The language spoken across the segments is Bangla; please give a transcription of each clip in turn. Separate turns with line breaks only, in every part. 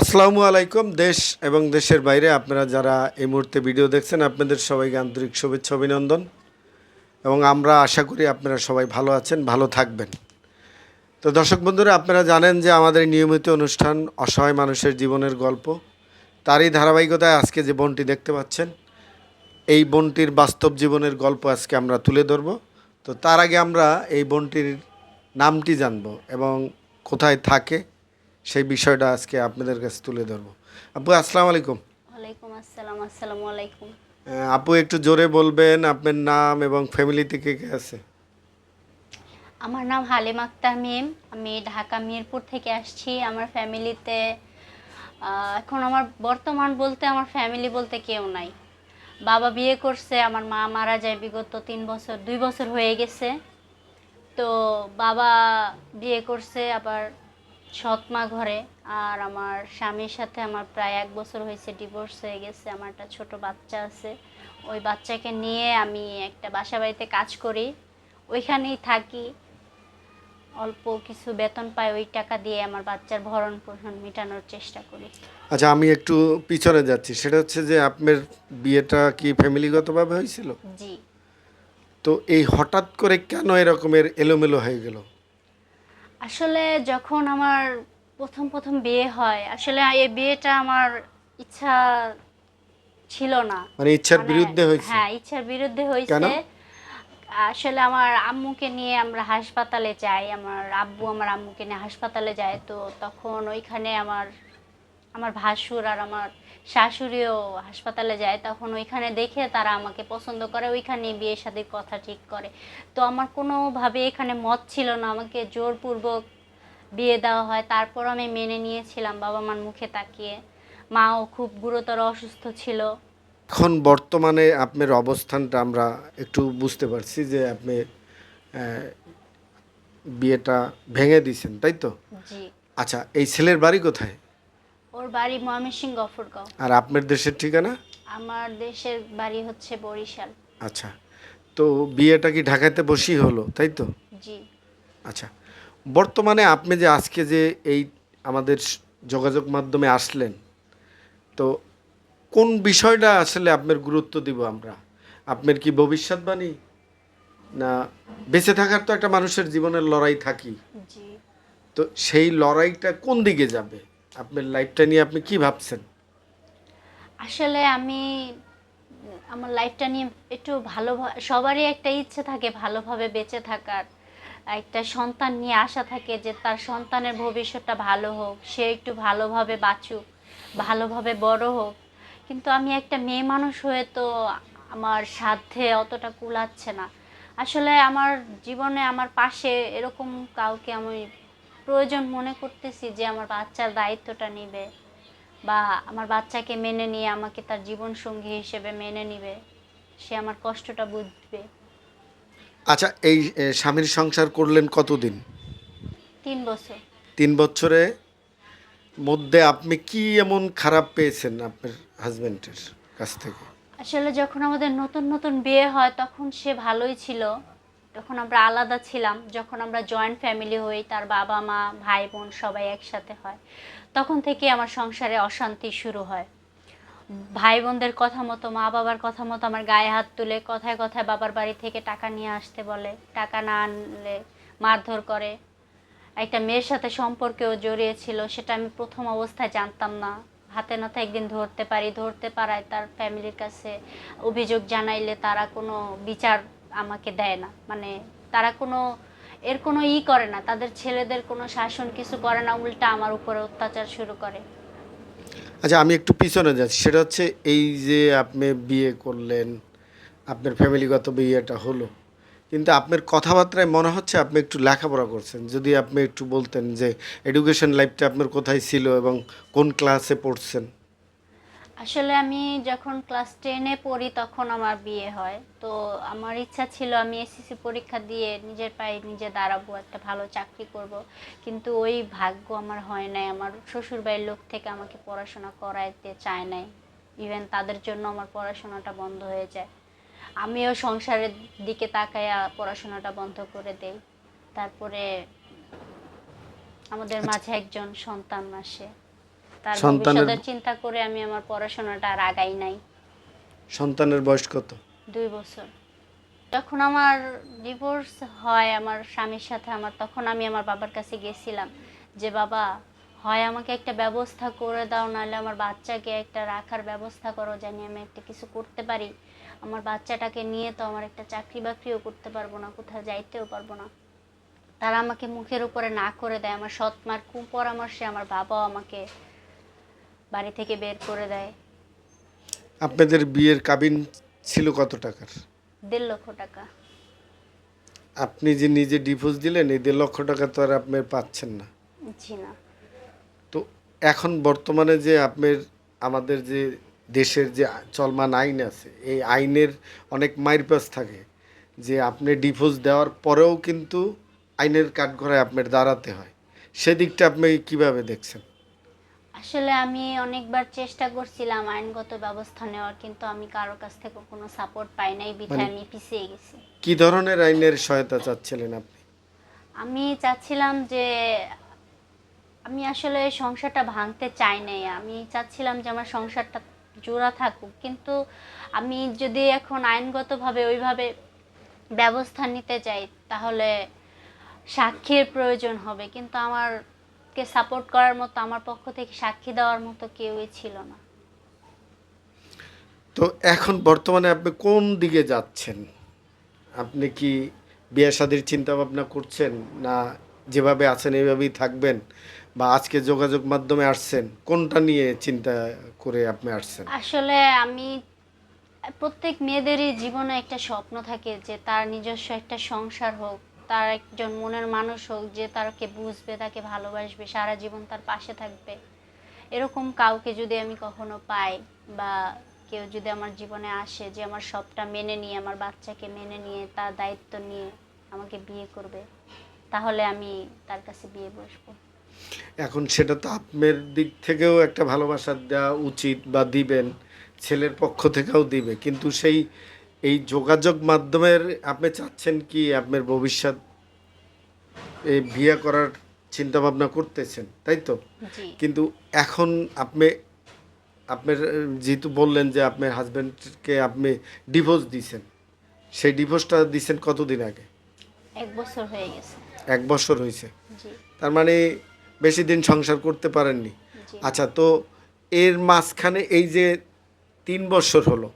আসসালামু আলাইকুম, দেশ এবং দেশের বাইরে আপনারা যারা এই মুহূর্তে ভিডিও দেখছেন, আপনাদের সবাইকে আন্তরিক শুভেচ্ছা, অভিনন্দন। এবং আমরা আশা করি আপনারা সবাই ভালো আছেন, ভালো থাকবেন। তো দর্শক বন্ধুরা, আপনারা জানেন যে আমাদের নিয়মিত অনুষ্ঠান অসহায় মানুষের জীবনের গল্প। তারই ধারাবাহিকতায় আজকে যে বনটি দেখতে পাচ্ছেন, এই বনটির বাস্তব জীবনের গল্প আজকে আমরা তুলে ধরব। তো তার আগে আমরা এই বনটির নামটি জানব এবং কোথায় থাকে সেই বিষয়টা আজকে আপনাদের কাছে তুলে ধরবো। আপু আসসালামু আলাইকুম।
ওয়ালাইকুম আসসালাম আসসালামু আলাইকুম।
আপু একটু জোরে বলবেন আপনার নাম এবং ফ্যামিলিতে কে কে আছে?
আমার নাম হালিম আক্তার মিম আমি ঢাকা মিরপুর থেকে আসছি। আমার ফ্যামিলিতে এখন আমার বর্তমান বলতে আমার ফ্যামিলি বলতে কেউ নাই। বাবা বিয়ে করছে আমার মা মারা যায় বিগত তিন বছর দুই বছর হয়ে গেছে। তো বাবা বিয়ে করছে আবার সৎ মা ঘরে আর আমার স্বামীর সাথে আমার প্রায় এক বছর হয়েছে ডিভোর্স হয়ে গেছে আমার একটা ছোট বাচ্চা আছে। ওই বাচ্চাকে নিয়ে আমি একটা বাসা বাড়িতে কাজ করি ওইখানেই থাকি। অল্প কিছু বেতন পাই ওই টাকা দিয়ে আমার বাচ্চার ভরণ পোষণ মেটানোর চেষ্টা করি।
আচ্ছা আমি একটু পিছনে যাচ্ছি সেটা হচ্ছে যে আপনার বিয়েটা কি ফ্যামিলিগতভাবে হয়েছিল?
জি।
তো এই হঠাৎ করে কেন এরকমের এলোমেলো হয়ে গেল?
আসলে যখন আমার প্রথম প্রথম বিয়ে হয় আসলে এই বিয়েটা আমার ইচ্ছা ছিল না।
মানে ইচ্ছার
মানে-
বিরুদ্ধে হয়েছে?
হ্যাঁ ইচ্ছার বিরুদ্ধে? হয়েছে। আসলে আমার আম্মুকে নিয়ে আমরা হাসপাতালে যাই আমার আব্বু আমার আম্মুকে নিয়ে হাসপাতালে যায় তো তখন ওইখানে আমার আমার ভাসুর আর আমার শাশুড়িও হাসপাতালে যায় তখন ওইখানে দেখে তারা আমাকে পছন্দ করে ওইখানে বিয়ে শাদির কথা ঠিক করে। তো আমার কোনোভাবে এখানে মত ছিল না আমাকে জোরপূর্বক বিয়ে দেওয়া হয়। তারপর আমি মেনে নিয়েছিলাম বাবা মার মুখে তাকিয়ে। মাও খুব গুরুতর অসুস্থ ছিল।
এখন বর্তমানে আপনার অবস্থানটা আমরা একটু বুঝতে পারছি যে আপনি বিয়েটা ভেঙে দিয়েছেন তাই তো?
জি।
আচ্ছা এই ছেলের বাড়ি কোথায়?
বাড়ি ময়মনসিংহ গফরগাঁও।
আর আপনার দেশের ঠিকানা?
আমার দেশের বাড়ি হচ্ছে বরিশাল।
আচ্ছা তো বিয়েটা কি ঢাকাতে বসেই হলো তাই তো?
জি।
আচ্ছা বর্তমানে আপনি যে আজকে যে এই আমাদের যোগাযোগ মাধ্যমে আসলেন তো কোন বিষয়টা আসলে আপনার গুরুত্ব দিব আমরা? আপনার কি ভবিষ্যৎবাণী? না বেঁচে থাকার তো একটা মানুষের জীবনের লড়াই থাকি।
জি।
তো সেই লড়াইটা কোন দিকে যাবে? আপনার লাইফটা নিয়ে আপনি কি ভাবছেন?
আসলে আমি, আমার লাইফটা নিয়ে একটু ভালো সবারই একটা ইচ্ছে থাকে ভালোভাবে বেঁচে থাকার। একটা সন্তান নিয়ে আশা থাকে যে তার সন্তানের ভবিষ্যৎটা ভালো হোক, সে একটু ভালোভাবে বাঁচুক, ভালোভাবে বড় হোক। কিন্তু আমি একটা মেয়ে মানুষ হয়ে তো আমার সাধ্যে অতটা কুলাচ্ছে না। আসলে আমার জীবনে আমার পাশে এরকম কাউকে আমি প্রয়োজন মনে করতেছি যে আমার বাচ্চার দায়িত্বটা নেবে বা আমার বাচ্চাকে মেনে নিয়ে আমাকে তার জীবন সঙ্গী হিসেবে মেনে নিবে। সে আমার কষ্টটা বুঝবে।
আচ্ছা এই স্বামীর সংসার করলেন কতদিন?
তিন বছর।
তিন বছরে মধ্যে আপনি কি এমন খারাপ পেয়েছেন আপনার হাজবেন্ডের কাছ থেকে?
আসলে যখন আমাদের নতুন নতুন বিয়ে হয় তখন সে ভালোই ছিল। তখন আমরা আলাদা ছিলাম, যখন আমরা জয়েন্ট ফ্যামিলি হই, তার বাবা, মা, ভাই, বোন সবাই একসাথে হয়, তখন থেকে আমার সংসারে অশান্তি শুরু হয়। ভাই বোনদের কথা মতো, মা বাবার কথা মতো আমার গায়ে হাত তুলে কথায় কথায় বাবার বাড়ি থেকে টাকা নিয়ে আসতে বলে, টাকা না আনলে মারধর করে। একটা মেয়ের সাথে সম্পর্কেও জড়িয়েছিল সেটা আমি প্রথম অবস্থায় জানতাম না। হাতে নাতে একদিন ধরতে পারি, ধরতে পারায় তার ফ্যামিলির কাছে অভিযোগ জানাইলে তারা কোনো বিচার আমাকে দেয় না। মানে তারা কোনো, এর কোনো ই করে না। তাদের ছেলেদের কোনো শাসন কিছু করে না, উল্টা আমার উপরে অত্যাচার শুরু করে।
আচ্ছা আমি একটু পিছনে যাচ্ছি। সেটা হচ্ছে এই যে আপনি বিয়ে করলেন, আপনার ফ্যামিলিগত বিয়েটা হলো, কিন্তু আপনার কথাবার্তায় মনে হচ্ছে আপনি একটু লেখাপড়া করছেন। যদি আপনি একটু বলতেন যে এডুকেশন লাইফটা আপনার কোথায় ছিল এবং কোন ক্লাসে পড়ছেন।
আসলে আমি যখন ক্লাস টেনে পড়ি তখন আমার বিয়ে হয়। তো আমার ইচ্ছা ছিল আমি এসএসসি পরীক্ষা দিয়ে নিজের পায়ে নিজে দাঁড়াবো একটা ভালো চাকরি করব। কিন্তু ওই ভাগ্য আমার হয় নাই। আমার শ্বশুরবাড়ির লোক থেকে আমাকে পড়াশোনা করাইতে চায় নাই। ইভেন তাদের জন্য আমার পড়াশোনাটা বন্ধ হয়ে যায়। আমিও সংসারের দিকে তাকায়া পড়াশোনাটা বন্ধ করে দেই। তারপরে আমাদের মাঝে একজন সন্তান আসে। তার
সন্তানের-
ভবিষ্যতের চিন্তা করে আমি আমার পড়াশোনাটা আর আগাই নাই।
সন্তানের বয়স কত?
দুই বছর। যখন আমার ডিভোর্স হয় আমার স্বামীর সাথে আমার তখন আমি আমার বাবার কাছে গেছিলাম যে বাবা হয় আমাকে একটা ব্যবস্থা করে দাও নাহলে আমার বাচ্চাকে একটা রাখার ব্যবস্থা করো জানি আমি একটা কিছু করতে পারি। আমার বাচ্চাটাকে নিয়ে তো আমার একটা চাকরি বাকরিও করতে পারব না কোথাও যাইতেও পারব না। তারা আমাকে মুখের উপরে না করে দেয় আমার সৎ মার কুপরামর্শে আমার বাবাও আমাকে বাড়ি থেকে বের করে দেয়।
আপনাদের বিয়ের কাবিন ছিল কত টাকার?
দেড় লক্ষ টাকা।
আপনি যে নিজে ডিভোর্স দিলেন এই দেড় লক্ষ টাকা তো আর আপনি পাচ্ছেন না।
জি না।
তো এখন বর্তমানে যে আপনার আমাদের যে দেশের যে চলমান আইন আছে এই আইনের অনেক মাইরপাস থাকে যে আপনি ডিভোর্স দেওয়ার পরেও কিন্তু আইনের কাঠগড়ায় আপনার দাঁড়াতে হয়। সেদিকটা আপনি কীভাবে দেখছেন?
আসলে আমি অনেকবার চেষ্টা করছিলাম আইনগত ব্যবস্থা নেওয়ার কিন্তু আমি কারও কাছ থেকে কোনো সাপোর্ট পাই নাই বিধায়
মানে-
আমি পিছিয়ে গেছি।
কি ধরনের আইনের সহায়তা চাচ্ছিলেন আপনি?
আমি চাচ্ছিলাম যে আমি আসলে সংসারটা ভাঙতে চাই নাই। আমি চাচ্ছিলাম যে আমার সংসারটা জোড়া থাকুক কিন্তু আমি যদি এখন আইনগতভাবে ওইভাবে ব্যবস্থা নিতে চাই তাহলে সাক্ষীর প্রয়োজন হবে। কিন্তু আমারকে সাপোর্ট করার মতো আমার পক্ষ থেকে সাক্ষী দেওয়ার মতো কেউই ছিল না।
তো এখন বর্তমানে আপনি কোন দিকে যাচ্ছেন? আপনি কি বিয়ে শাদির চিন্তা ভাবনা করছেন না যেভাবে আছেন এইভাবেই থাকবেন বা আজকে যোগাযোগ মাধ্যমে আসছেন? কোনটা নিয়ে চিন্তা করে আপনি আসছেন?
আসলে আমি প্রত্যেক মেয়েদেরই জীবনে একটা স্বপ্ন থাকে যে তার নিজস্ব একটা সংসার হোক তার একজন মনের মানুষ হোক যে তাকে বুঝবে, তাকে ভালোবাসবে, সারা জীবন তার পাশে থাকবে। এরকম কাউকে যদি আমি কখনো পাই বা কেউ যদি আমার জীবনে আসে যে আমার সবটা মেনে নিয়ে, আমার বাচ্চাকে মেনে নিয়ে, তার দায়িত্ব নিয়ে আমাকে বিয়ে করবে, তাহলে আমি তার কাছে বিয়ে বসবো।
এখন সেটা তো আপনার দিক থেকেও একটা ভালোবাসা দেওয়া উচিত বা দিবেন, ছেলের পক্ষ থেকেও দিবে। কিন্তু সেই এই যোগাযোগ মাধ্যমের আপনি চাচ্ছেন কি আপনার ভবিষ্যৎ এই বিয়ে করার চিন্তা ভাবনা করতেছেন তাই তো? কিন্তু এখন আপনি আপনার যেহেতু বললেন যে আপনার হাজব্যান্ডকে আপনি ডিভোর্স দিছেন সেই ডিভোর্সটা দিছেন কতদিন আগে?
এক বছর হয়ে গেছে।
এক বছর হয়েছে। তার মানে বেশি দিন সংসার করতে পারেননি। আচ্ছা তো এর মাঝখানে এই যে তিন বছর হলো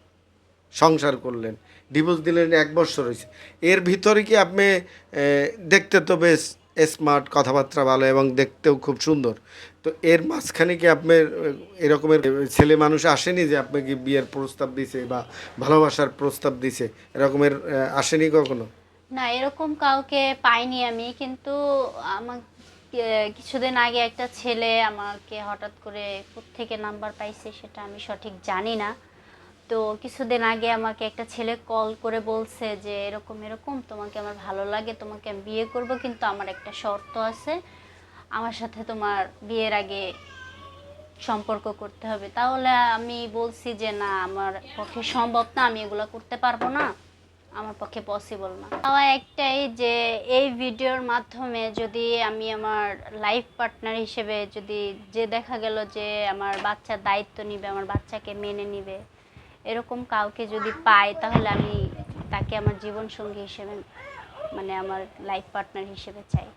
সংসার করলেন ডিভোর্স দিলেন, এক বছর হয়েছে। এর ভিতরে কি আপনি দেখতে তো বেশ স্মার্ট কথাবার্তা ভালো এবং দেখতেও খুব সুন্দর। তো এর মাঝখানে কি আপনার এরকমের ছেলে মানুষ আসেনি যে আপনাকে বিয়ের প্রস্তাব দিছে বা ভালোবাসার প্রস্তাব দিছে? এরকমের আসেনি কখনো?
না, এরকম কাউকে পাইনি আমি। কিন্তু আমার কিছুদিন আগে একটা ছেলে আমাকে হঠাৎ করে থেকে নাম্বার পাইছে সেটা আমি সঠিক জানি না। তো কিছুদিন আগে আমাকে একটা ছেলে কল করে বলছে যে, এরকম এরকম, তোমাকে আমার ভালো লাগে, তোমাকে আমি বিয়ে করব, কিন্তু আমার একটা শর্ত আছে। আমার সাথে তোমার বিয়ের আগে সম্পর্ক করতে হবে। তাহলে আমি বলছি যে, না, আমার পক্ষে সম্ভব না, আমি এগুলো করতে পারব না। আমার পক্ষে পসিবল না। আমার একটাই যে, এই ভিডিওর মাধ্যমে যদি আমি আমার লাইফ পার্টনার হিসেবে যদি যে দেখা গেল যে আমার বাচ্চার দায়িত্ব নিবে, আমার বাচ্চাকে মেনে নিবে এরকম কাউকে যদি পাই, তাহলে আমি তাকে আমার জীবন সঙ্গী হিসেবে মানে আমার লাইফ পার্টনার হিসেবে চাই।